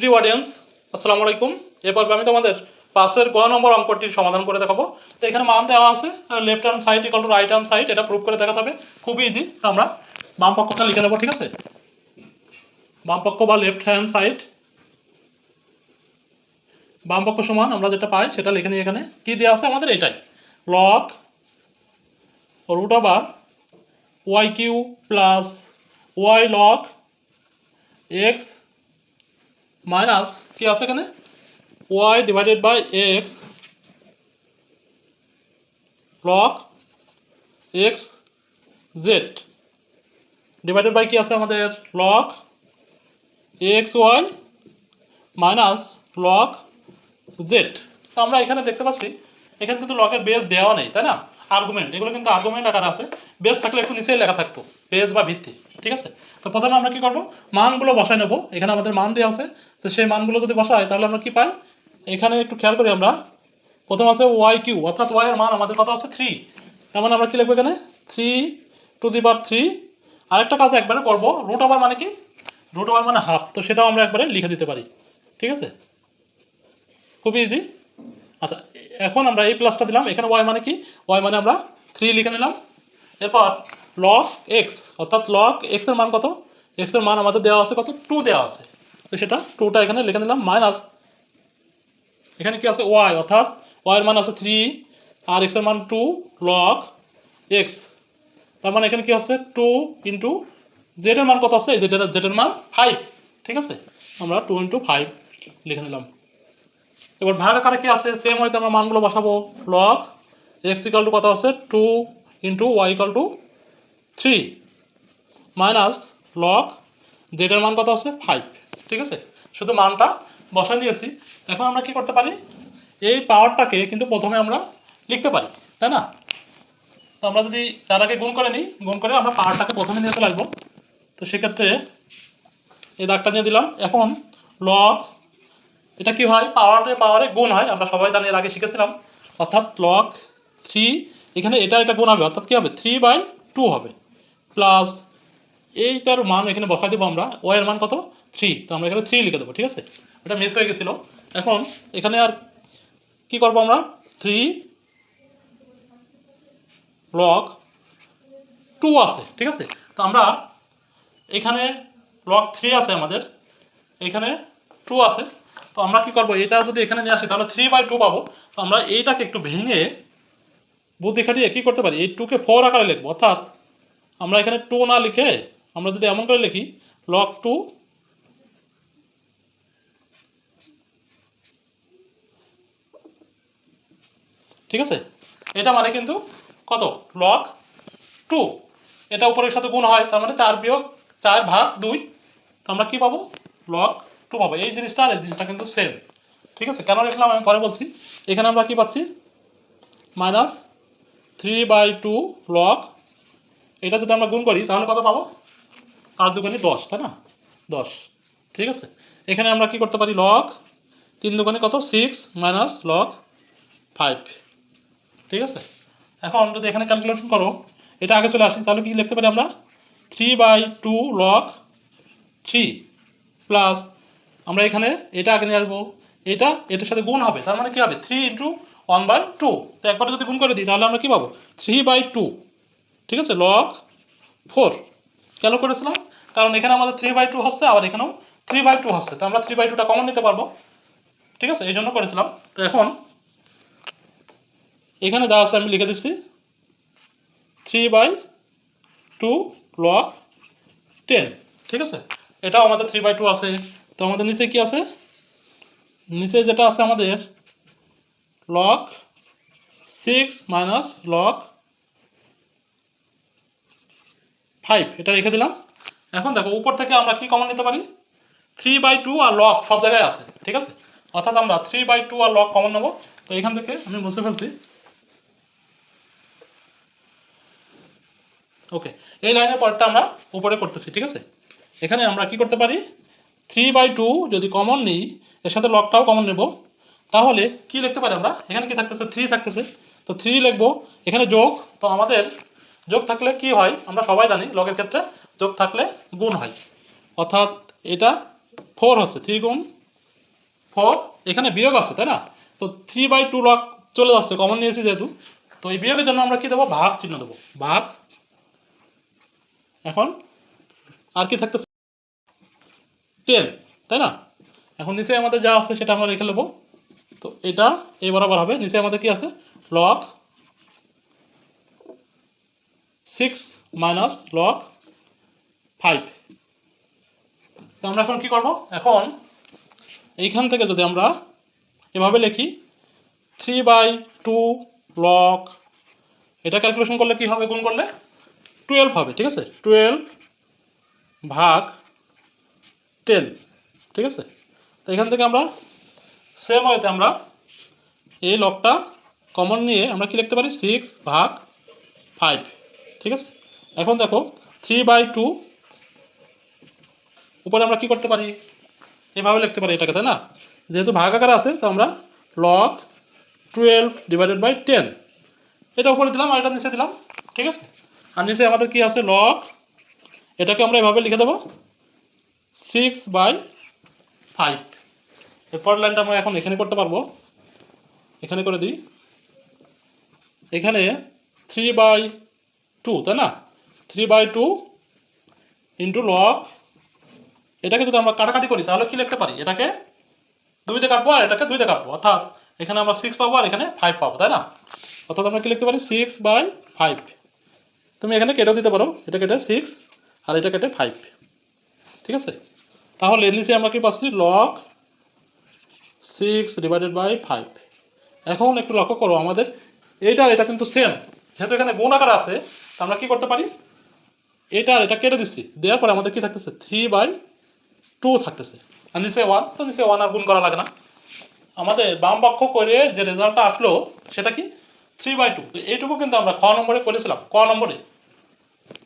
প্রিয় অডিয়েন্স আসসালামু আলাইকুম। এ পর্বে আমি তোমাদের পাশের গ নম্বর অঙ্কটির সমাধান করে দেখাবো। তো এখানে মান দেওয়া আছে left hand side equal to right hand side এটা প্রুভ করে দেখাতে হবে। খুবই ইজি আমরা বাম পক্ষটা লিখে দেবো ঠিক আছে? বাম পক্ষ বা লেফট হ্যান্ড সাইড বাম পক্ষ সমান, আমরা যেটা পাই সেটা লিখে নিই এখানে। কি দেওয়া আছে আমাদের? এটাই। Log root over Y Q plus Y log X minus কি আছে এখানে? Y divided by X log X Z divided by কি আছে আমাদের? Log X Y minus log Z তো আমরা এখানে দেখতে পাচ্ছি, এখানে কিন্তু লকের বেস দেওয়া নেই, তাই না? আর্গুমেন্ট এগুলো কিন্তু আর্গুমেন্ট আকার আছে। বেস থাকলে একটু নিচেই লেখা থাকতো। বেস বা ভিত্তি, ঠিক আছে? তো প্রথমে আমরা কি করব? মানগুলো বসাই নেব। এখানে আমাদের মান দেওয়া আছে। তো সেই মানগুলো যদি বসাই তাহলে আমরা কি পাই? এখানে একটু খেয়াল করি আমরা। প্রথম আছে ওয়াই কিউ অর্থাৎ ওয়াই এর মান আমাদের কত আছে? থ্রি তার মানে আমরা কি লিখব এখানে? Three to the power three আরেকটা কাজ একবারে করব। রুট ওভার মানে কি? রুট ওভার মানে হাফ তো সেটাও আমরা একবারে লিখে দিতে পারি। ঠিক আছে? খুবই ইজি আচ্ছা এখন আমরা এই প্লাসটা দিলাম। এখানে ওয়াই মানে কি? ওয়াই মানে আমরা থ্রি লিখে নিলাম। এরপর লক এক্স অর্থাৎ লক এক্সের মান কত? এক্সের মান আমাদের দেওয়া আছে কত? টু দেওয়া আছে। তো সেটা টুটা এখানে লিখে নিলাম মাইনাস এখানে কি আছে? ওয়াই অর্থাৎ ওয়াইয়ের মান আছে থ্রি আর এক্সের মান টু লক এক্স তার মানে এখানে কি আছে? টু ইন্টু জেডের মান কত আছে? জেডের জেডের মান ফাইভ ঠিক আছে? আমরা টু ইন্টু ফাইভ লিখে নিলাম। এবার ভাগ আকারে কি আছে? সেম হয়তো আমরা মানগুলো বসাবো। লক এক্স ইকাল টু কত আছে? Two into y equal to three minus log জেডের মান কত আছে? ফাইভ ঠিক আছে? শুধু মানটা বসাই দিয়েছি। এখন আমরা কি করতে পারি? এই পাওয়ারটাকে কিন্তু প্রথমে আমরা লিখতে পারি, তাই না? তো আমরা যদি তার আগে গুণ করে নিই, গুণ করে আমরা পাওয়ারটাকে প্রথমে নিয়ে চলে আসব। তো সেক্ষেত্রে এই দাগটা নিয়ে দিলাম। এখন লক এটা কি হয়? পাওয়ারে পাওয়ারে গুণ হয়, আমরা সবাই জানি এর আগে শিখেছিলাম। অর্থাৎ লক থ্রি এখানে এটা এটা গুণ হবে, অর্থাৎ কী হবে? থ্রি বাই টু হবে। প্লাস এইটার মান এখানে বসাই দেবো আমরা। ও এর মান কত? থ্রি তো আমরা এখানে থ্রি লিখে দেবো, ঠিক আছে? এটা মিস হয়ে গেছিল। এখন এখানে আর কি করব আমরা? থ্রি লক টু আছে, ঠিক আছে? তো আমরা এখানে লক থ্রি আছে আমাদের। এখানে টু আছে। তো আমরা কি করব? এটা যদি এখানে নিয়ে আসি, তাহলে থ্রি বাই টু পাবো। তো আমরা এইটাকে একটু ভেঙে বুদ্ধি খাটিয়ে কী করতে পারি? এই টুকে ফোর আকারে লিখব, অর্থাৎ আমরা এখানে টু না লিখে আমরা যদি এমন করে লিখি লক টু ঠিক আছে? এটা মানে কিন্তু কত? লক টু এটা উপরের সাথে গুণ হয়, তার মানে চার বিয়োগ চার ভাগ দুই। তো আমরা কি পাবো? লক টু পাবো। এই জিনিসটা আর এই জিনিসটা কিন্তু সেম ঠিক আছে? কেন লিখলাম? আমি পরে বলছি। এখানে আমরা কি পাচ্ছি? Minus three by two log এটা যদি আমরা গুণ করি, তাহলে কত পাবো? পাঁচ দুগুণে দশ, তাই না? দশ। ঠিক আছে? এখানে আমরা কি করতে পারি? লক তিন দুগুণে কত? সিক্স মাইনাস লক ফাইভ ঠিক আছে? এখন যদি এখানে ক্যালকুলেশন করো, এটা আগে চলে আসে, তাহলে কি লিখতে পারি আমরা? Three by two log three plus আমরা এখানে এটা আগে নিয়ে আসব। এটা, এটার সাথে গুণ হবে, তার মানে কি হবে? Three into one by two তো একবারে যদি গুণ করে দিই, তাহলে আমরা কি পাবো? থ্রি বাই টু ঠিক আছে? লক ফোর কেন করেছিলাম? কারণ এখানে আমাদের থ্রি বাই টু হচ্ছে, আবার এখানেও থ্রি বাই টু হচ্ছে। তো আমরা থ্রি বাই টুটা কমন নিতে পারব। ঠিক আছে? এই জন্য করেছিলাম। তো এখন এখানে যা আছে আমি লিখে দিচ্ছি। Three by two log ten ঠিক আছে? এটাও আমাদের থ্রি বাই টু আছে। তো আমাদের নিচে কি আছে? নিচে যেটা আছে আমাদের log six minus log five এটা রেখে দিলাম। এখন দেখো, উপর থেকে আমরা কি কমন নিতে পারি? থ্রি বাই টু আর লক সব জায়গায় আছে, ঠিক আছে? অর্থাৎ আমরা থ্রি বাই টু আর লক কমন নেব। তো এখান থেকে আমি মুছে ফেলছি। ওকে এই লাইনের পরটা আমরা উপরে করতেছি, ঠিক আছে? এখানে আমরা কি করতে পারি? থ্রি বাই টু যদি কমন নিই, এর সাথে লকটাও কমন নেব। তাহলে কি লিখতে পারি আমরা? এখানে কি থাকতেছে? থ্রি থাকতেছে। তো থ্রি লিখব। এখানে যোগ। তো আমাদের যোগ থাকলে কি হয়? আমরা সবাই জানি, লগের ক্ষেত্রে যোগ থাকলে গুণ হয়। অর্থাৎ এটা ফোর হচ্ছে থ্রি গুণ ফোর এখানে বিয়োগ আছে, তাই না? তো থ্রি বাই টু লক চলে যাচ্ছে কমন নিয়েছি যেহেতু। তো এই বিয়োগের জন্য আমরা কি দেবো? ভাগ চিহ্ন দেবো। ভাগ, এখন আর কি থাকতেছে? টেন তাই না? এখন নিচে আমাদের যা আছে সেটা আমরা রেখে নেব। তো এটা এই বরাবর হবে। নিচে আমাদের কি আছে? Log six minus log five তো আমরা এখন কি করব? এখন এইখান থেকে যদি আমরা এভাবে লিখি থ্রি বাই টু লক এটা ক্যালকুলেশন করলে কি হবে? গুণ করলে টুয়েলভ হবে, ঠিক আছে? টুয়েলভ ভাগ টেন ঠিক আছে? তো এখান থেকে আমরা সেম ওয়েতে আমরা এই লকটা কমন নিয়ে আমরা কি লিখতে পারি? সিক্স ভাগ ফাইভ ঠিক আছে? এখন দেখো থ্রি বাই টু উপরে আমরা কি করতে পারি? এভাবে লিখতে পারি এটাকে, তাই না? যেহেতু ভাগ আকার আছে, তো আমরা log twelve divided by ten এটা উপরে দিলাম আর এটা নিচে দিলাম, ঠিক আছে? আর নিচে আমাদের কি আছে? লক এটাকে আমরা এভাবে লিখে দেবো সিক্স বাই ফাইভ এরপর লাইনটা আমরা এখন এখানে করতে পারব। এখানে করে দিই। এখানে থ্রি বাই টু তাই না? Three by two into log এটাকে যদি আমরা কাটাকাটি করি, তাহলে কি লিখতে পারি? এটাকে দুইতে কাটবো আর এটাকে দুইতে কাটবো। অর্থাৎ এখানে আমরা সিক্স পাবো আর এখানে ফাইভ পাবো, তাই না? অর্থাৎ আমরা কি লিখতে পারি? সিক্স বাই ফাইভ তুমি এখানে কেটেও দিতে পারো। এটা কেটে সিক্স আর এটা কেটে ফাইভ ঠিক আছে? তাহলে নিচে আমরা কি পাচ্ছি? Log six divided by five এখন একটু লক্ষ্য করো, আমাদের এইটা এটা কিন্তু সেম যেহেতু এখানে গুণ আকার আছে আমরা কি করতে পারি? এটা আর এটা কেটে দিচ্ছি দেওয়ার পরে আমাদের কি থাকতেছে? থ্রি বাই টু থাকতেছে। আর নিচে ওয়ান তো নিচে ওয়ান আর গুণ করা লাগে না। আমাদের বাম পক্ষ করে যে রেজাল্টটা আসলো, সেটা কি? থ্রি বাই টু এইটুকু কিন্তু আমরা খ নম্বরে করেছিলাম। ক নম্বরে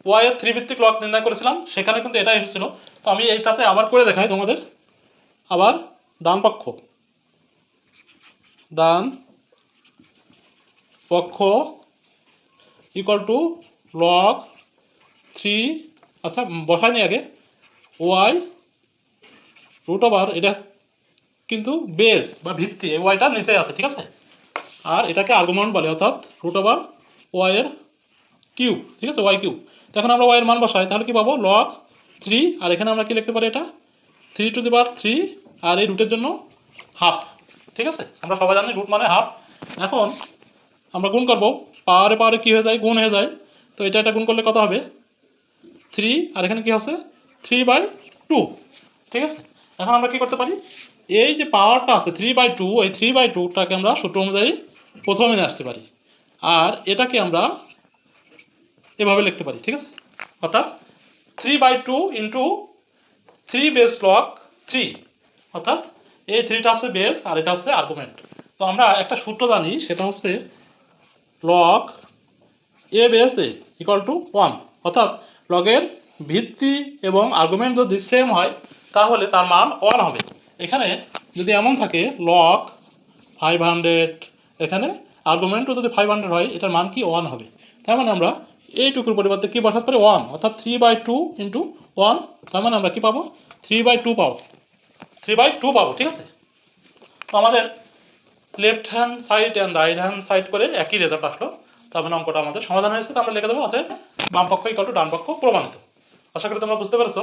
ওয়াই এর থ্রি ভিত্তিক লক নির্ণয় করেছিলাম। সেখানে কিন্তু এটা এসেছিল। তো আমি এইটাতে আবার করে দেখাই তোমাদের। আবার ডান পক্ষ। ডান পক্ষ ইকুয়াল টু লগ থ্রি আচ্ছা বসায়নি আগে ওয়াই রুট ওভার এটা কিন্তু বেস বা ভিত্তি, এই ওয়াইটা নিচে আছে, ঠিক আছে? আর এটাকে আর্গুমেন্ট বলে, অর্থাৎ রুট ওভার ওয়াইয়ের কিউব ঠিক আছে? ওয়াই কিউব এখন আমরা ওয়াইয়ের মান বসাই, তাহলে কি পাবো? লগ থ্রি আর এখানে আমরা কি লিখতে পারি এটা? Three to the power three আর এই রুটের জন্য হাফ ঠিক আছে? আমরা সবাই জানি রুট মানে হাফ এখন আমরা গুণ করব, পাওয়ারে পাওয়ারে কী হয়ে যায়? গুণ হয়ে যায় তো এটা এটা গুণ করলে কত হবে? থ্রি আর এখানে কি হচ্ছে? থ্রি বাই টু ঠিক আছে? এখন আমরা কি করতে পারি? এই যে পাওয়ারটা আছে থ্রি বাই টু এই থ্রি বাই টুটাকে আমরা সূত্র অনুযায়ী প্রথমে নিয়ে আসতে পারি। আর এটাকে আমরা এভাবে লিখতে পারি, ঠিক আছে? অর্থাৎ three by two into three base log three অর্থাৎ এই থ্রিটা হচ্ছে বেস আর এটা হচ্ছে আর্গুমেন্ট তো আমরা একটা সূত্র জানি, সেটা হচ্ছে log a base a equal to one অর্থাৎ লগের ভিত্তি এবং আর্গুমেন্ট যদি সেম হয়, তাহলে তার মান ওয়ান হবে। এখানে যদি এমন থাকে লক ফাইভ হান্ড্রেড এখানে আর্গুমেন্টও যদি ফাইভ হান্ড্রেড হয়, এটার মান কি ওয়ান হবে? তার মানে আমরা এইটুকুর পরিবর্তে কী বসাতে পারি? ওয়ান অর্থাৎ three by two into one তার মানে আমরা কী পাবো? থ্রি বাই টু পাবো। থ্রি বাই টু পাবো, ঠিক আছে? তো আমাদের left hand side and right hand side করে একই রেজাল্ট আসলো। মানে অঙ্কটা আমাদের সমাধান হয়েছে, তো আমরা লিখে দেবো, অতএব বাম পক্ষ ইকল টু ডান পক্ষ প্রমাণিত। আশা করি তোমরা বুঝতে পেরেছ।